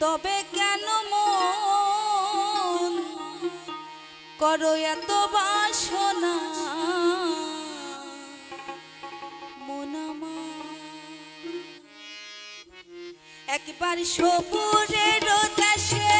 তবে কেন মন করো এত বাসনা? একবার সবুরের দেশে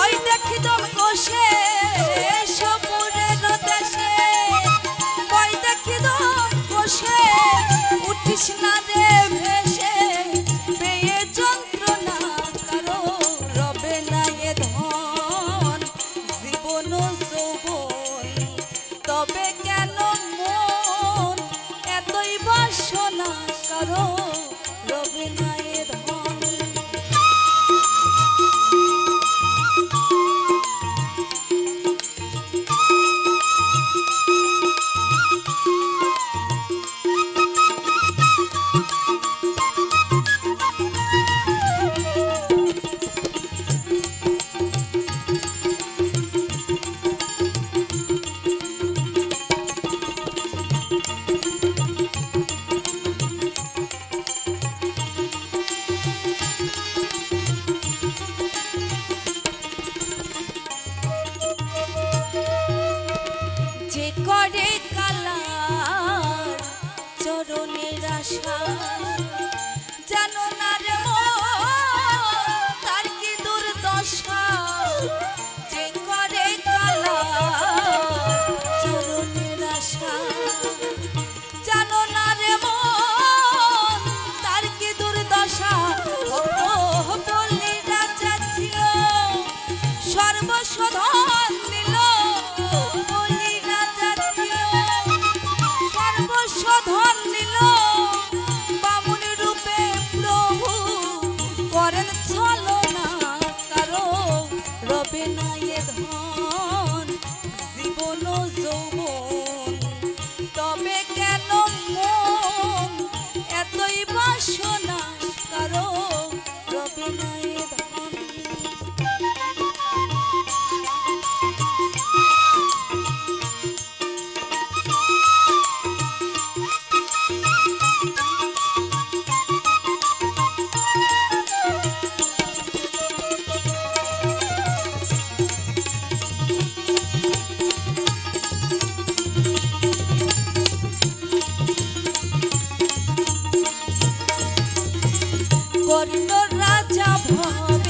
ওই দেখি তো কোষে যে করে কালা চরণের আশা স্বর্ণ রাজা ভর।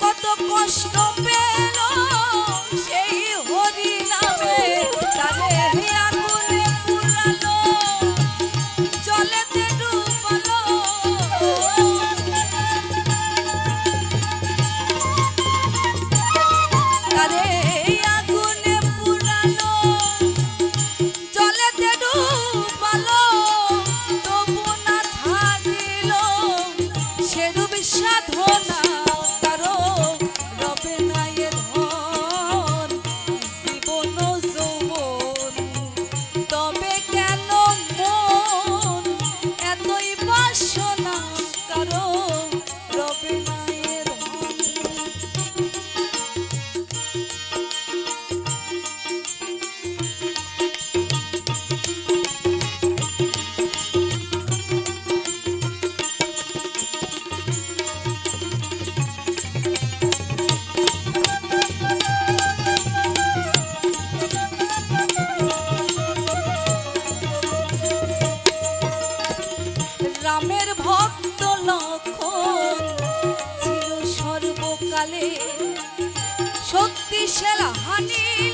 কত কষ্ট পেয়ে কিসের হানি